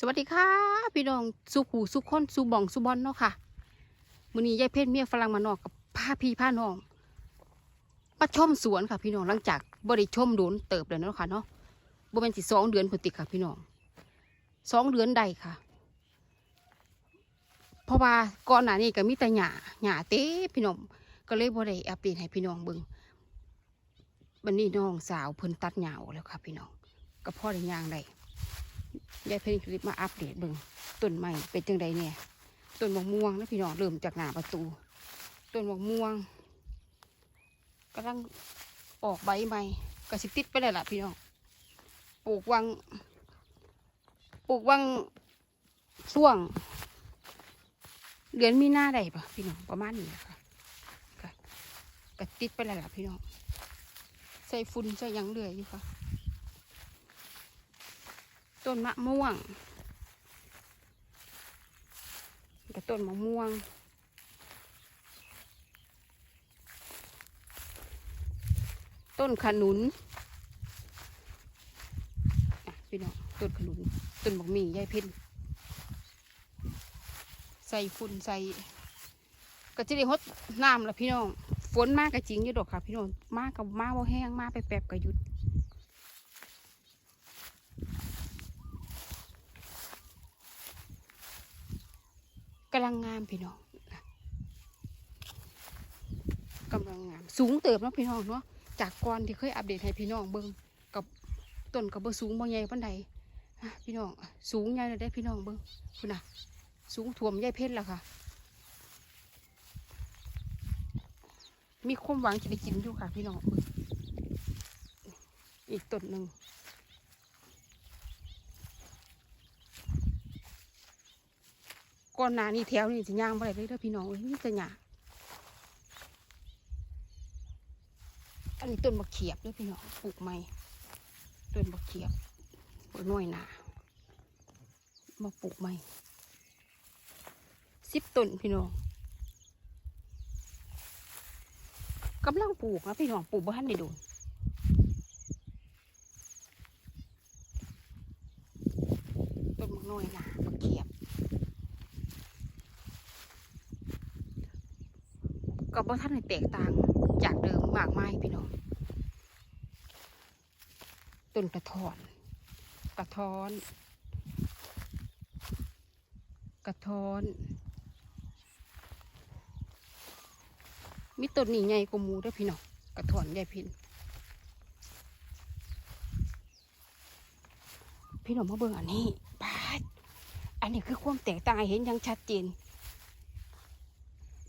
สวัสดีค่ะพี่น้องสุขูสุขคนสุบองสุบอนเนาะค่ะมื้อนี้ยายเพชรเมียฝรั่งมานอกกับพาพี่พาน้องมาชมสวนค่ะ พี่น้องหลังจากบ่ได้ชมโดนเติบเลยเนาะค่ะเนาะบ่แม่นสิสองเดือนพุ่นติค่ะ พี่น้องสองเดือนใดค่ะ เพราะว่าก่อนหน้านี้ก็มีแต่หญ้าหญ้าเต้พี่น้องก็เลยบ่ได้อัปเดตให้พี่น้องเบิ่งบัดนี้น้องสาวเพิ่นตัดหญ้าออกแล้วค่ะ พี่น้องก็พ่อได้ย่างได้ ยายเพนคลิปมาอัปเดตเบิ่งต้นใหม่เป็นจังใดเนี่ยต้นมะม่วงนะพี่น้องเริ่มจากหน้าประตูต้นมะม่วงกำลังออกใบใหม่ก็สิติดไปเลยล่ะพี่น้องปลูกวังปลูกวังช่วง เดือนมีหน้าได้ปะพี่น้องประมาณนี้นะคะก็ก็ติดไปเลยล่ะพี่น้องใส่ฝุ่นใส่ยังเลื่อยอยู่ค่ะ ต้นมะม่วงกับต้นมะม่วง ต้นขนุนพี่น้องต้นขนุนต้นบักมี่ยายเพ็ญใส่ฝุ่นใส่ก็จะได้ฮดน้ำละพี่น้อง ฝนมากก็จริงอยู่ดอกค่ะ พี่น้องมากกับมาบ่าแห้งมากไปแปบก็หยุด กำลังงามพี่น้องกำลังงาม สูงเติบเนาะพี่น้องเนาะจากก่อนที่เคยอัปเดตให้พี่น้องเบิ่งกับต้นกับบ่สูงบ่ใหญ่ปานใดนพี่น้องสูงใหญ่เลยได้พี่น้องเบิ่งคุณน่ะ สูงถ่วมใหญ่เพชรล้วค่ะ มีความหวังจะได้กินอยู่ค่ะ พี่น้องเบิ่งอีกต้นหนึ่ง ก่อนหนานี้แถวนี่สิย่างบ่ไปเลยเด้อพี่น้องเอ้ยมีแต่หญ้าอันนี้ต้นมะเขียบด้อพี่น้องปลูกใหม่ต้นมะเขียบปลูกน้อยหนามาปลูกใหม่สิบต้นพี่น้องกำลังปลูกนะพี่น้องปลูกบ้านได้ดนต้นมะน้อยหนามะเขียบ ก็ บ่ท่านให้แตกต่างจากเดิมมากมายพี่น้องต้นกระทอนกระท้อน กระท้อน มีต้นนี่ใหญ่กว่าหมูด้วยพี่น้องกระถอนใหญ่พินพี่น้องมาเบิ่งอันนี้ปาดอันนี้คือความแตกต่างเห็นอยังชัดเจน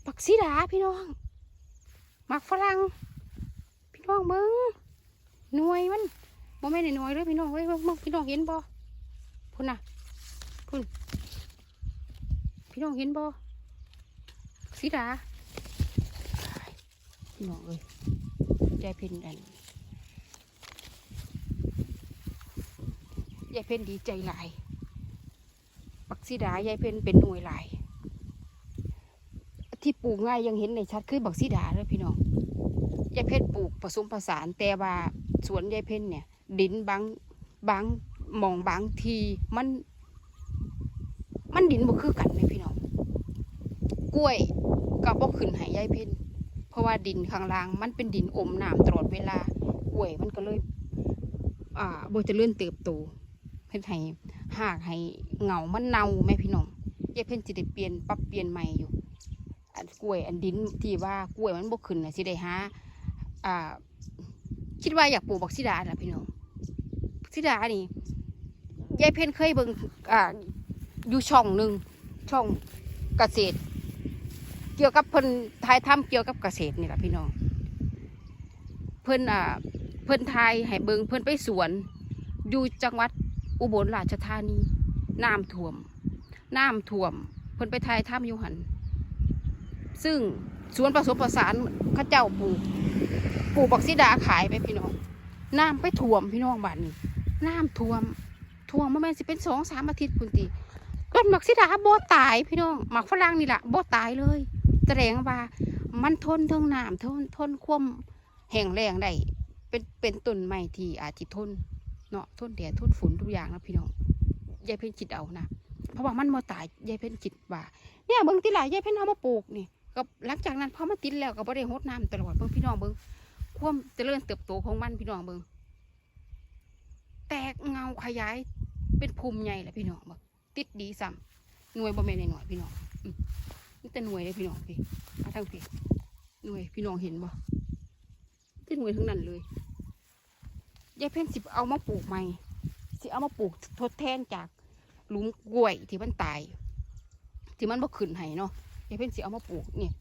ปักซีดาพี่น้อง มักฝรั่งพี่น้องเบิ้งหน่วยมันบ่แม่นได้หน่วยเลยพี่น้องเฮ้ยเบิ่งเบิ่งพี่น้องเห็นบ่พุ่นน่ะพุ่นพี่น้องเห็นบ่ปักซีดาพี่น้องเอ้ยยายเพ็ญอันยายเพ็ญดีใจหลายปักซีดายายเพ็ญเป็นหน่วยหลาย ปลูกง่ายยังเห็นในชัดคือบักซีดาเลยพี่น้องยายเพชรปลูกผสมผสานแต่ว่าสวนยายเพชรเนี่ย ดินบางบางหมองบางทีมัน มันดินบ่คือกันเลยพี่น้องกล้วยก็บ่ขึ้นห้ยยายเพชรเพราะว่าดินข้างล่าง มันเป็นดินอมน้ำตลอดเวลากล้วยมันก็เลย อ่าบ่จะเลื่อนเติบโตเพิ่นให้หากให้เหงามันเน่าแม่พี่น้องยายเพชรสิได้เปลี่ยนปรับเปลี่ยนใหม่อยู่ อันกล้วยอันดินที่ว่ากล้วยมันบกขึ้นนะสิได้หาอ่า คิดว่าอยากปลูกบักซิดาล่ะพี่น้องซิดานี่ยายเพนเคยเบิ่งอ่าอยู่ช่องหนึ่งช่องเกษตร เกี่ยวกับเพิ่นทายถ้ำเกี่ยวกับเกษตรนี่แหละพี่น้อง เพิ่นอ่าเพิ่นทายให้เบิ่งเพิ่นไปสวนอยู่จังหวัดอุบลราชธานีน้ำท่วมน้ำท่วม เพิ่นไปทายถ้ำอยู่หัน ซึ่งสวนผสมผสานข้าเจ้าปลูกปลูกบักซีดาขายไปพี่น้องน้ำไปท่วมพี่น้องบ้านนี้น้ำท่วมท่วมมาแม่สิเป็นสองสามอาทิตย์คุณตีต้นบักซีดาบ่ตายพี่น้องหมักฝรั่งนี่แหละบ่ตายเลยแสดงว่ามันทนเทิงน้ำทนทนความแห้งแล้งได้เป็นเป็นต้นไม้ที่อาจจะทนเนาะทนแดดทนฝนทุกอย่างนะพี่น้องยายเพ่นคิดเอานะเพราะว่ามันมาตายยายเพ่นคิดว่าเนี่ยเบิ่งติหลายยายเพ่นเอามาปลูกนี่ ก็หลังจากนั้นพอมันติดแล้วก็บ่ได้รดน้ำตลอดเบิ่งพี่น้องเบิ่งความเจริญเติบโตของมันพี่น้องเบิ่งแตกเงาขยายเป็นภูมิใหญ่แหละพี่น้องเบิ่งติดดีซ้ำหน่วยบ่แม่นหน่อยพี่น้องอืมนี่แต่หน่วยเลยพี่น้องพี่มาทางพี่หน่วยพี่น้องเห็นบ่ที่หน่วยทั้งนั้นเลยยายเพ่นสิเอามาปลูกใหม่สิเอามาปลูกทดแทนจากหลุมกล้วยที่มันตายที่มันบ่ขึ้นให้เนาะ ยายเพิ่นสิเอามาปลูกเนี่ย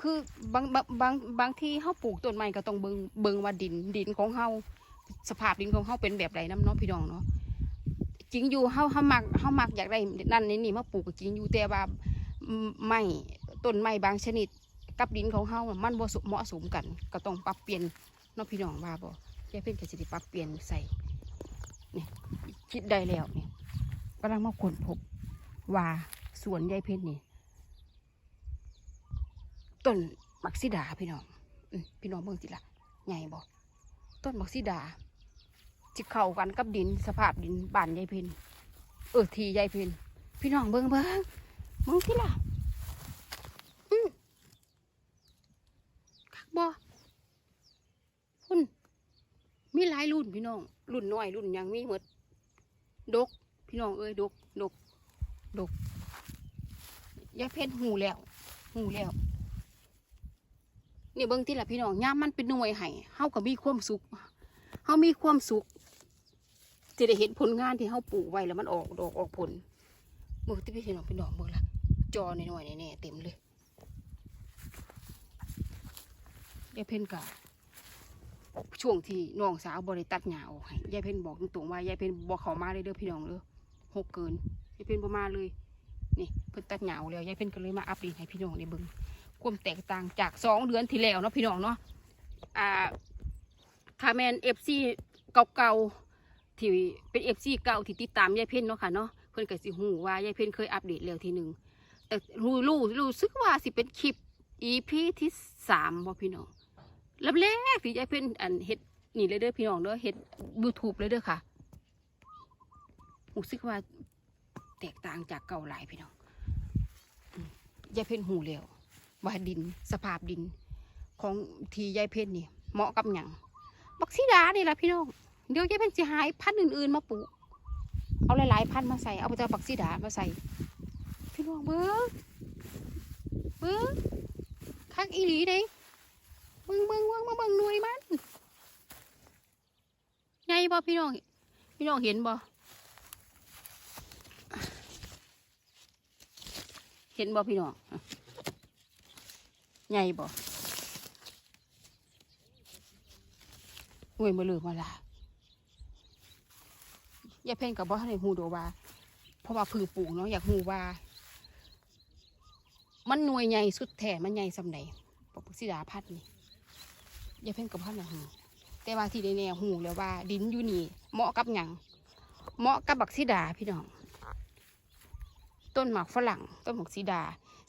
คือบางบางบางบางที่เฮาปลูกต้นไม้ก็ต้องเบิงเบิงว่าดินดินของเฮาสภาพดินของเฮาเป็นแบบใดน้ำเนาะพี่น้องเนาะจริงอยู่เฮาเฮามักเฮามักอยากได้นั่นนี่นี่มาปลูกก็จริงอยู่แต่ว่าอืมไม้ต้นไม้บางชนิด กับดินของเฮามันบ่เหมาะสมกัน ก็ต้องปรับเปลี่ยนเนาะพี่น้องว่าบ่ยายเพิ่นก็สิได้ปรับเปลี่ยนใส่นี่คิดได้แล้วเนี่ยกำลังมาค้นพบว่าสวนยายเพชรนี่ ต้นมักซิดาพี่น้องพี่น้องเบิ่งสิละใหญ่บ่ต้นมักซิดาจิเข้ากันกับดินสภาพดินบ้านยายเพนเออทียายเพนพี่น้องเบิ่งเบิ่งเบิ่งสิล่ะอืมคักบ่คุณมีหลายรุ่นพี่น้อง รุ่นน้อยรุ่นยังมีหมดดก พี่น้องเอ้ยดกดกดกยายเพชรหูแล้วหูแล้ว นี่เบิ่งที่ละพี่น้องย่ามมันเป็นหน่วยไห้เฮาก็มีความสุขเฮามีความสุขจะได้เห็นผลงานที่เฮาปลูกไว้แล้วมันออกดอกออกผลเบิ่งที่พี่น้องพี่น้องเบิ่งละจอหน่อยๆแน่ๆเต็มเลยยายเพนกะช่วงที่น้องสาวบริตัดหญ้าออกให้ยายเพ็ญบอกตรงๆว่ายายเพ็ญบอกเขามาเลยเด้อพี่น้องเด้อหกเกินยายเพ็ญบ่มาเลยนี่เพิ่นตัดหญ้าออกแล้วยายเพ็ญก็เลยมาอัปเดตให้พี่น้องได้เบิ่ง ความแตกต่างจากสองเดือนที่แล้วเนาะพี่น้องเนาะอ่าคาแมนเอฟซีเก่าๆที่เป็นเอฟซีเก่าที่ติดตามยายเพ็ญเนาะค่ะเนาะเพิ่นก็สิฮู้ว่ายายเพ็ญเคยอัปเดตแล้วทีหนึ่งแต่รู้รู้รู้สึกว่าสิเป็นคลิป EP ที่สามบ่พี่น้องลำแรกที่ยายเพิ่นอันเฮ็ดนี่เลยเด้อพี่น้องเด้อเฮ็ดยูทูบเลยเด้อค่ะรู้สึกว่าแตกต่างจากเก่าหลายพี่น้องยายเพิ่นหูแล้ว ว่าดินสภาพดิน ของทียายเพิ่นนี่เหมาะกับหยังบักซีดานี่แหละพี่น้องเดี๋ยวยายเพิ่นสิหายพันธุ์อื่น ๆ มาปลูกเอาหลายๆพันธุ์มาใส่เอาแต่บักซีดามาใส่ พี่น้องเบิ้งเบิ้งคักอีหลีเด้มึงมึงมึงมึงมึงหน่วยมันไงบ่พี่น้อง พี่น้องเห็นบ่เห็นบ่พี่น้อง ไงบ่หน่วยมาเลือมาละอย่าเพ่งกับบ่ให้หูโดว่า เพราะว่าพือปลูกเนาะอยากหูว่า มันหน่วยใหญ่สุดแท้มันใหญ่สำไหนปกสิดาพัดนี่อย่าเพ่งกับพ่อนะหูแต่ว่าที่แน่ๆหูแล้วว่า ดินอยู่นี่เหมาะกับหยังเหมาะกับบักซีดาพี่น้อง ต้นหมากฝรั่ง ต้นหมากซีดา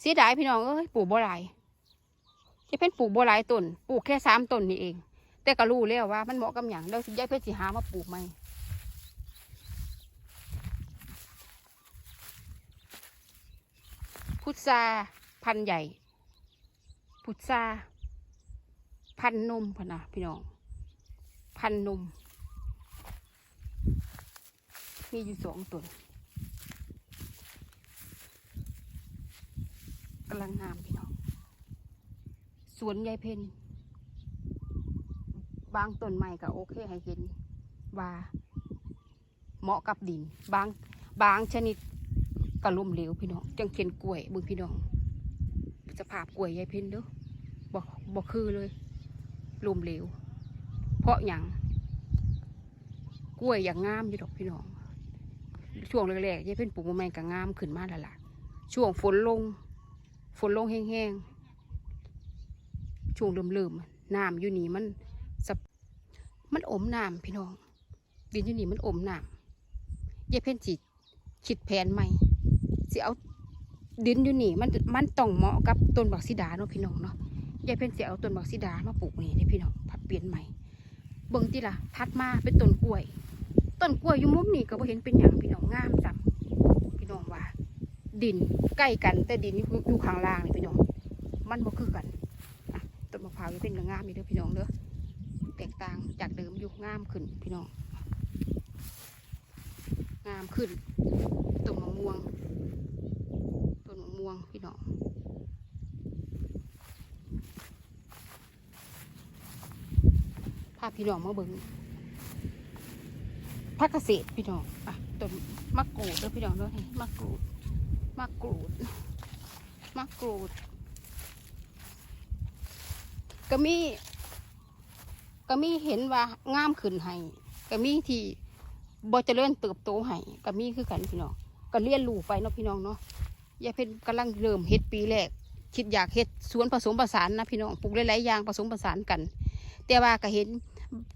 สีดาพี่น้องเอ้ยปลูกบ่หลาย จะเป็นปลูกบ่หลายต้นปลูกแค่สามต้นนี่เอง แต่ก็รู้แล้วว่า มันเหมาะกับหยังเดี๋ยวยายเพชรสิหามาปลูกไหมพุทราพันใหญ่ พุทราพันนมพะนะพี่น้อง พันนมมีอยู่สองตัวกำลังงามพี่น้อง สวนยายเพนบางต้นไม้ก็โอเคให้เห็นว่าเหมาะกับดิน บางบางชนิดก็ล่มเหลวพี่น้องจังเช่นกล้วยบึงพี่น้องสภาพกล้วยยายเพนเด้อบอกบอกคือเลยล้มเหลว เพราะอย่างกล้วยอย่างงามอยู่ดอกพี่น้อง ช่วงแรกๆยายเพนปลูกมาใหม่ก็งามขึ้นมาแล้วล่ะช่วงฝนลง ฝนลงแห้งๆ ช่วงเริ่มๆน้ำอยู่นี่มันสะมันอมน้ำพี่น้อง ดินอยู่นี่มันอมน้ำยายเพ่นจิคิดแผนใหม่สิเอาดินอยู่นี่มันมันต้องเหมาะกับต้นบักซิดาเนาะพี่น้องเนาะยายเพ็ญเสียเอาต้นบักซิดามาปลูกนี่ได้พี่น้องผัดเปลี่ยนใหม่ เบิ่งติล่ะพัดมาเป็นต้นกล้วย ต้นกล้วยอยู่มุมนี่ก็บ่เห็นเป็นหยังพี่น้องงามจังพี่น้องว่า ดินใกล้กันแต่ดินอยู่อยู่ข้างล่างนี่พี่น้อง มันบ่คือกัน ต้นมะพร้าวเป็นงามนี่เด้อพี่น้องเด้อแตกต่างจากเดิมอยู่งามขึ้นพี่น้อง งามขึ้นต้นมะม่วงต้นมะม่วงพี่น้องพาพี่น้องมาเบิ่งพักเกษตรพี่น้องอะต้นมะกรูดเด้อพี่น้องเด้อมะกรูดมะกรูดมะกรูด ก็มี ก็มีเห็นว่างามขึ้นให้ก็มีที่บ่เจริญเติบโตให้ก็มีคือกันพี่น้องก็เรียนรู้ไปเนาะพี่น้องเนาะยายเพ็ญกำลังเริ่มเฮ็ดปีแรกคิดอยากเฮ็ดสวนผสมผสานนะพี่น้องปลูกหลายๆอย่างผสมผสานกัน แต่ว่าก็เห็น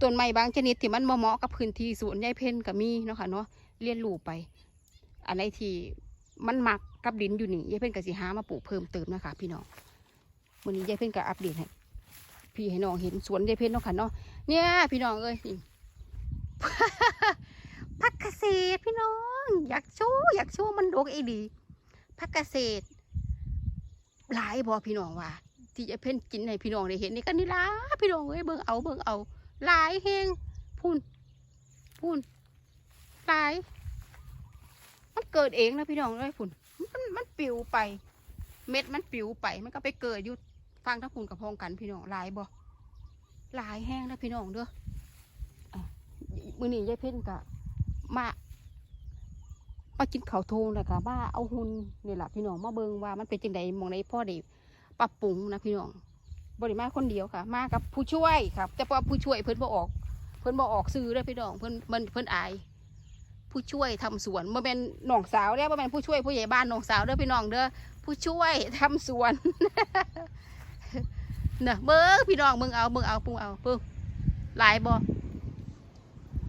ต้นไม้บางชนิดที่มันเหมาะกับพื้นที่สวนยายเพ็ญก็มีเนาะค่ะเนาะเรียนรู้ไปอันไหนที่มันมักกับดินอยู่นี่ยายเพ็ญก็สิหามาปลูกเพิ่มเติมนะคะพี่น้องวันนี้ยายเพ็ญก็อัปเดตให้ พี่ให้น้องเห็นสวนยายเพ็ญเนาะค่ะเนาะเนี่ยพี่น้องเอ้ยนี่พักเกษตรพี่น้อง อยากโชว์อยากโชว์มันดกไอีดีพักเกษตรหลายบอพี่น้องว่า ที่ยายเพ็ญกินให้พี่น้องได้เห็นนี่ก็นี่ล่ะพี่น้องเอ้ยเบิ่งเอาเบิ่งเอาหลายแหงพูนพูนหลาย มันเกิดเองนะพี่น้องเอ้ยพุ่นมันมันปิวไป เม็ดมันปิวไป มันก็ไปเกิดอยู่ ฟังทั้งคุณกับพองกันพี่น้องหลายบ่หลายแห้งนะพี่น้องเด้อมือนี้ยายเพ่นกะมามากินข้าวโทงแล้วก็มาเอาหุ่นนี่แหละพี่น้องมาเบิงว่ามันเป็นจังไดมองในพ่อได้ปรับปรุงนะพี่น้องบริมาคนเดียวค่ะ มากับผู้ช่วยครับ แต่ว่าผู้ช่วยเพิ่นบ่ออก เพิ่นบ่ออกซื้อเลยพี่น้องเพิ่นเพิ่นเพิ่นอาย ผู้ช่วยทำสวนบ่แม่นน้องสาวแล้วบ่แม่นผู้ช่วยผู้ใหญ่บ้านน้องสาวเด้อพี่น้องเด้อผู้ช่วยทำสวน เนอะเบิ้งพี่น้องเบิ้งเอาเบิ้งเอาปุ้งเอาปึ้งหลายบ่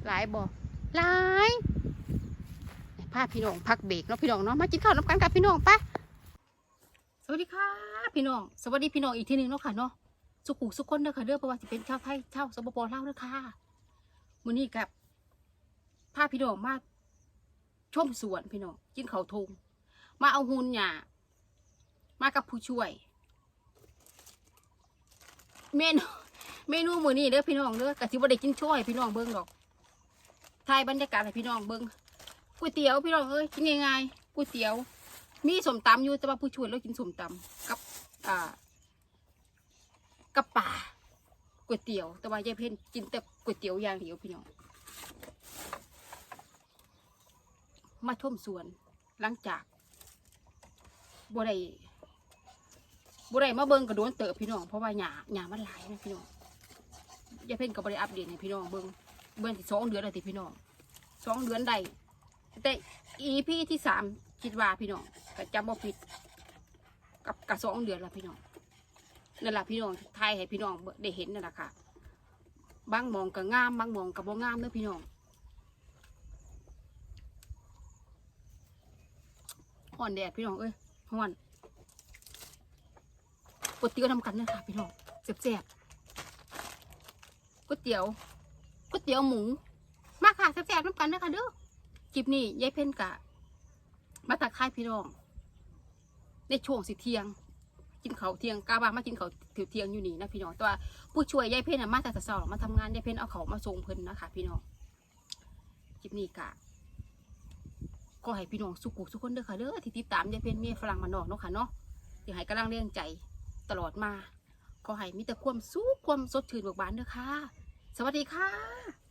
หลายบ่หลายพาพี่น้องพักเบรกเนาะพี่น้องเนาะมากินข้าวน้ำกันกับพี่น้องปะสวัสดีค่ะ พี่น้องสวัสดีพี่น้องอีกทีหนึ่งเนาะค่ะเนาะสุขุสุขคนเด้อค่ะเด้อเพราะว่าจะเป็นชาวไทยชาวสปปลาวเด้อค่ะมื้อนี้กับพาพี่น้องมาชมสวนพี่น้องกินข้าวทงมาเอาหุ่นหยามากับผู้ช่วย เมนูเมนูมื้อนี้เด้อพี่น้องเด้อกะสิบ่ได้กินช่วยพี่น้องเบิ่งดอกถ่ายบรรยากาศให้พี่น้องเบิ่งก๋วยเตี๋ยวพี่น้องเอ้ยกินง่ายๆก๋วยเตี๋ยว มีสมตำอยู่แต่ว่าผู้ช่วยเรากินสมตำกับอ่ากับป่าก๋วยเตี๋ยว แต่ว่ายายเพ็ญกินแต่ก๋วยเตี๋ยวอย่างเดียวพี่น้องมาท่วมสวนหลังจากบ่ได้ บุได้มาเบิ่งกระโดนเติบพี่น้องเพราะว่าหญ้าหญ้ามันหลายนะพี่น้องยาเพ่นก็บ่ได้อัปเดตให้พี่น้องเบิ่งเบิ่งสองเดือนแล้วติพี่น้องสองเดือนได้แต่อีพี่ที่สามคิดว่าพี่น้องก็จำบ่ผิดกับกับสองเดือนแล้วพี่น้องนั่นแหละพี่น้องทายให้พี่น้องได้เห็นนั่นแหละค่ะบางมองก็งามบางมองก็บ่งามเด้อพี่น้องฮ้อนแดดพี่น้องเอ้ยฮ้อน ก๋วยเตี๋ยวทำกันนะคะพี่น้องแซ่บๆก๋วยเตี๋ยวก๋วยเตี๋ยวหมู มาค่ะแซ่บๆน้ำกันนะคะเด้อคลิปนี้ยายเพ่นกะ มาตักค่ายพี่น้องในช่วงสิเที่ยง กินเขาเที่ยงกาบามากินเขาถือเที่ยงอยู่นี่นะพี่น้องแต่ว่าผู้ช่วยยายเพ่นน่ะมาแต่เช้าๆมาทำงานยายเพ่นเอาเขามาส่งเพิ่นนะคะ พี่น้องคลิปนี้กะก็ให้พี่น้องสุขุสุขคนเด้อค่ะเด้อที่ติดตามยายเพ่นเมียฝรั่งมานอกเนาะค่ะเนาะที่ให้กำลังเลี้ยงใจ ตลอดมา ขอให้มีแต่ความสุขความสดชื่นบิกบานเด้อค่ะ สวัสดีค่ะ